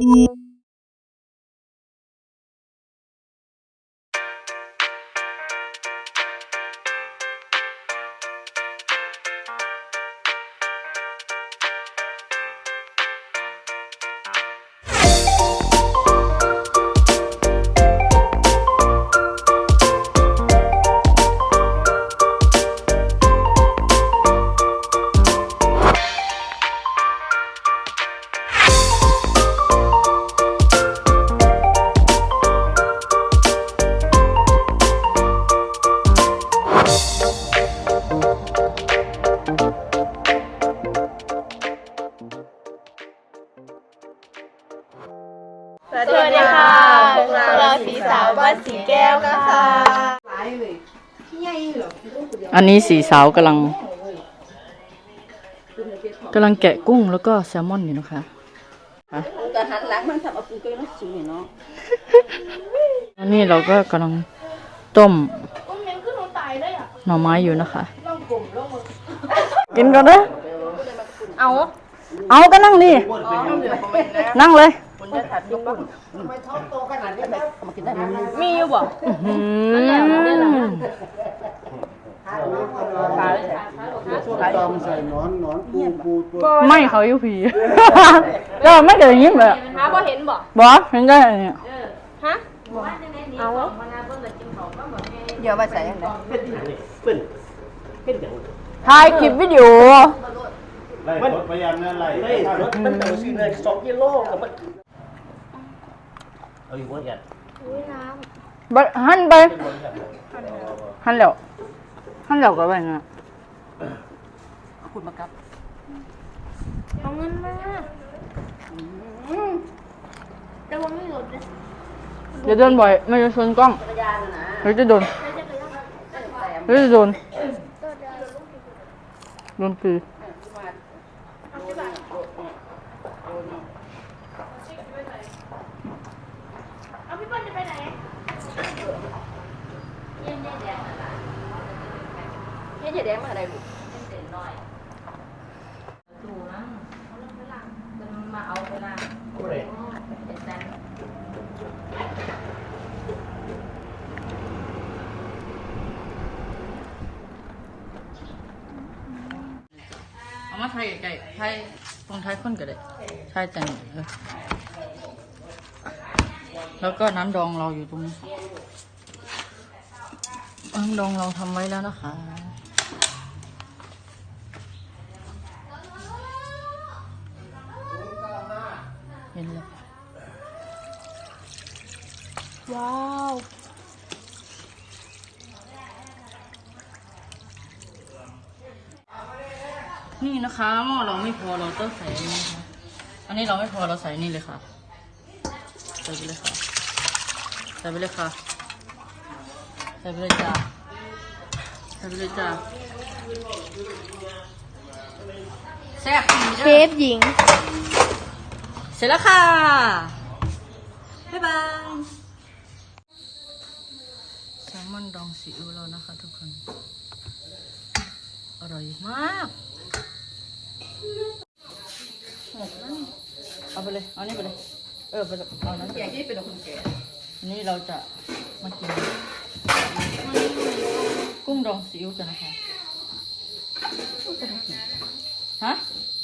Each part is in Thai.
ส อันนี้สีสาวกำลังกำลังแกะกุ้งแล้วก็แซลมอนอยู่นะคะแต่หันหลังมันทำเอาปูเกยน้ำสูงเนาะอันนี้เราก็กำลังต้มอุ้มยังขึ้นหนูตายเลยอะหน่อไม้อยู่นะคะ กินก่อนนะเอา เอาก็นั่งดินั่งเลย คนจะถัดลูกปุ่นเอามากินได้ไหมมีอยู่บ่อื้อหือปลาเลยปลาตอมใส่หนอนหนอนปูปูตัวไม่เขาอยู่ผีก็ไม่เกิดอย่างนี้แบบหาบ่เห็นบ่บอสเห็นได้เนี่ยฮะเอาเดี๋ยวไปใส่ยังไงถ่ายคลิปวิดีโอไล่รถพยายามนั่นไล่เฮ้ยรถมันเอาซื้อเลยสองกิโลกับมัน เอาอยู่บนกันบัดหันไปหันแล้วหันแล้วก็ไปนะเอาคุณมากับเอาเงินมาแต่ว่าไม่หลดเลยเดี๋ยวเดินบ่อยไม่จะชนกล้องเดี๋ยวจะโดนเดี๋ยวจะโดนโดนคือ เอาพี่เปิ้ลจะไปไหน สีแดงมาอะไรลูกเสียน้อยถูมั้งเขาเลิกไปหลังมนมาเอาไปลังโอ้ยเด็ดจังเอามาไทยไก่ไทยตรงไทยข้นก็ได้ใช่จังเออแล้วก็น้ำดองเราอยู่ตรงนี้น้ำดองเราทำไว้แล้วนะคะ เห็นแล้วว้าวนี่นะคะหม้อเราไม่พอเราต้องใส่อันนี้นะคะ อันนี้เราไม่พอเราใส่นี่เลยค่ะ ใส่ไปเลยค่ะ ใส่ไปเลยค่ะ ใส่ไปเลยจ้าใส่ไปเลยจ้าแซ่บจริงเชเด้อฟหญิงเสร็จแล้วค่ะ บ๊ายบายแซลมอนดองซีอิ๊วแล้วนะคะทุกคน อร่อยมากเอาไปเลย เอานี่ไปเลย เออไปเลยเอานั้นไปแกเลยที่เป็นคนแก่อันนี้เราจะมากิน กุ้งดองซีอิ๊วกันนะคะฮะ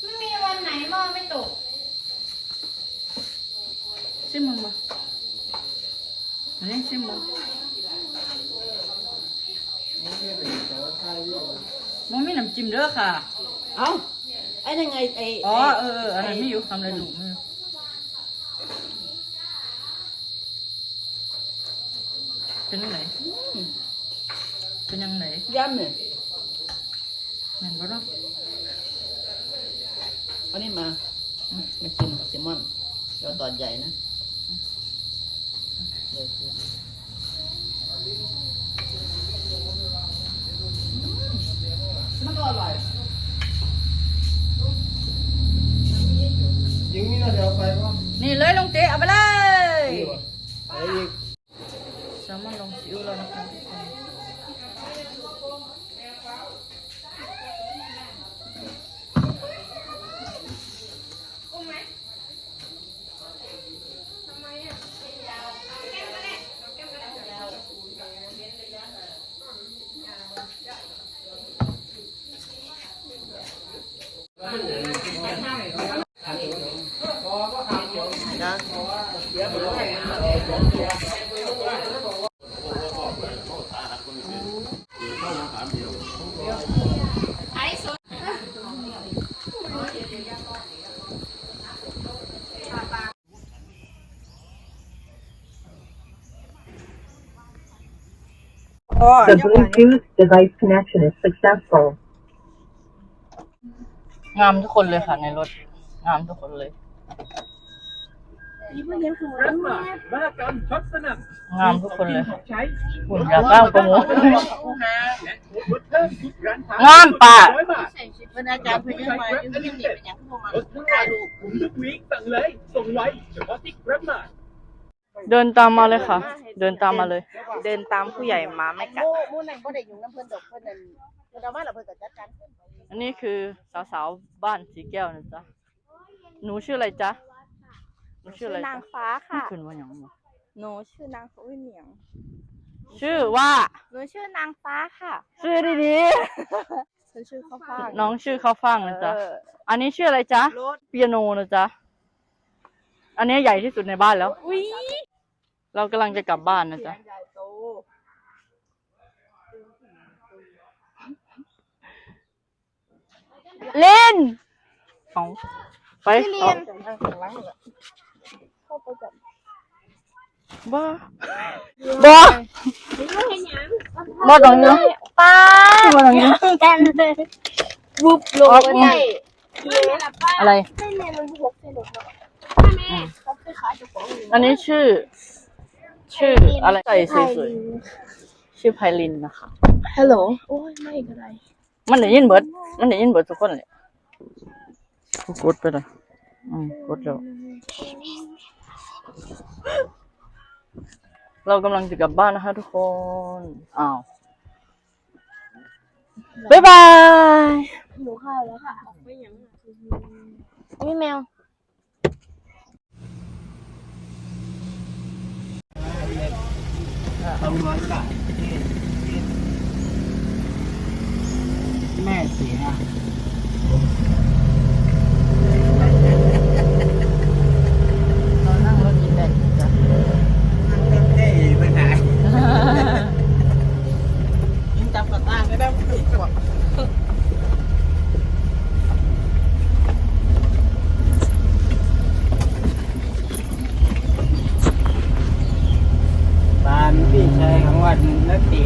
ไม่มีวันไหนหม้อไม่ตก ชิมมึงมาอันนี้ชิมมึงมันมีน้ำจิ้มเด้อค่ะ เอ้าไอ้ยังไงไอ้อ๋อเออเอออันนั้นไม่อยู่คำเลยลูกมือเป็นยังไงเป็นยังไงย่ำเนี่ยแม่นบ่เนาะเอานี่มามากินแซลมอนเดี๋ยวตอนใหญ่นะเดี๋ยวกิน มันก็อร่อยยิงนี่นะเดี๋ยวไปก็นี่เลยลงเตะเอาไปเลย ไปอีกแซลมอนลงซิวแล้วนะคะทุกคน The Bluetooth device connection is successful. งามทุกคนเลยค่ะในรถ งามทุกคนเลย งามทุกคนเลยค่ะหุ่นอยากก้าวกระโมงามป่ะเป็นอาจารย์เพื่อนยังมาอยู่ที่นี่เป็นอย่างพวกมันถ่ายรูปเดินตามมาเลยค่ะ เดินตามมาเลย เดินตามผู้ใหญ่มาไม่กัดโม่มู่นั่นบ่ได้อยู่น้ำเพิ่นดอกเพิ่นนั่นเพิ่นเอามาแล้วเพิ่นก็จัดการเพิ่นอันนี้คือสาวๆบ้านสีแก้วนะจ๊ะหนูชื่ออะไรจ๊ะ หนูชื่ออะไรนางจ๊ะฟ้าค่ะ ขึ้นว่าอย่างวะหนูชื่อนางฟ้าอุ้ยเหนียงชื่อว่า หนูชื่อนางฟ้าค่ะ ชื่อดีฉันชื่อข้าวฟ่างๆ น้องชื่อข้าวฟ่างนะจ๊ะ เอออันนี้ชื่ออะไรจ๊ะ รถเปียโนนะจ๊ะ อันนี้ใหญ่ที่สุดในบ้านแล้ว อุ้ยเรากำลังจะกลับบ้านนะจ๊ะใหญ่โตเล่นเอาไปพี่เรียนบ้า บ้าบ้าตรงนี้ป้าบ้าตรงนี้กันเลยบุบลงไปได้อะไรไม่เรียนมันหกเซนหรอกอืมอันนี้ชื่อ ชื่ออะไรใส่สวยๆชื่อไพลินนะคะฮัลโหลโอ้ยไม่ก็ได้มันได้ยินเบิดมันได้ยินเบิดทุกคนเลยกูกดไปเลยอืมกดแล้ว เรากำลังจะกลับบ้านนะคะทุกคน อ้าว บ๊ายบาย หนูข้าวแล้วค่ะไม่ยังอุ้ยแมว แม่เสีย เรานั่งรถอีแบนจ้ะ ยังจำกับตาไม่ได้ว่าถูกจังหวะ บ้านพี่ชายของ วันนักตี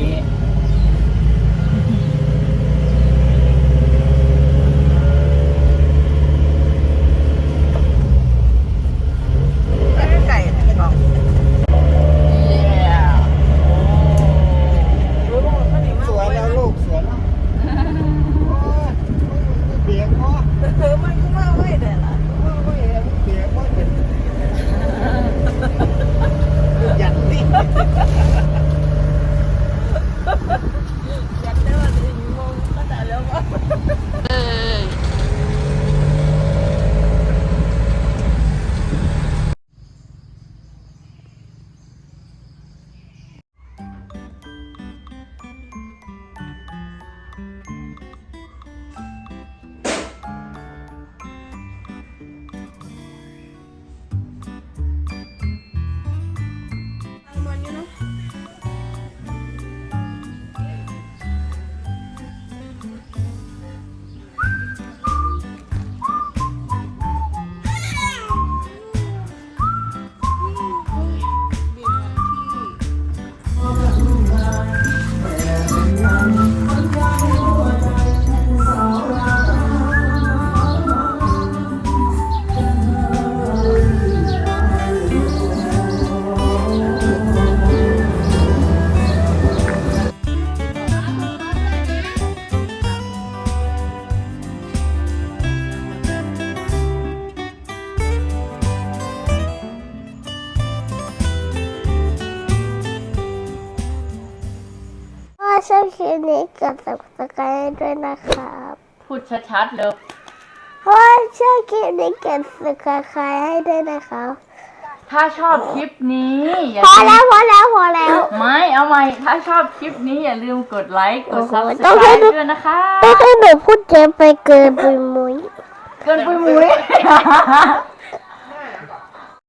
กดติดตามให้ด้วยนะครับพูดชัดๆเลยพ่อชอบคลิปนี้กดติดตามให้ด้วยนะครับถ้าชอบคลิปนี้ อย่าพอลืแล้วมพอแล้วพอแล้วไม่เอาใหม่ถ้าชอบคลิปนี้อย่าลืมกดไลค์กดโอ้โหต้องให้ subscribe ดูด้วยนะคะ ต้องให้หนูพูดเจไปเกินไปมุ้ย เกินปุยมุ้ย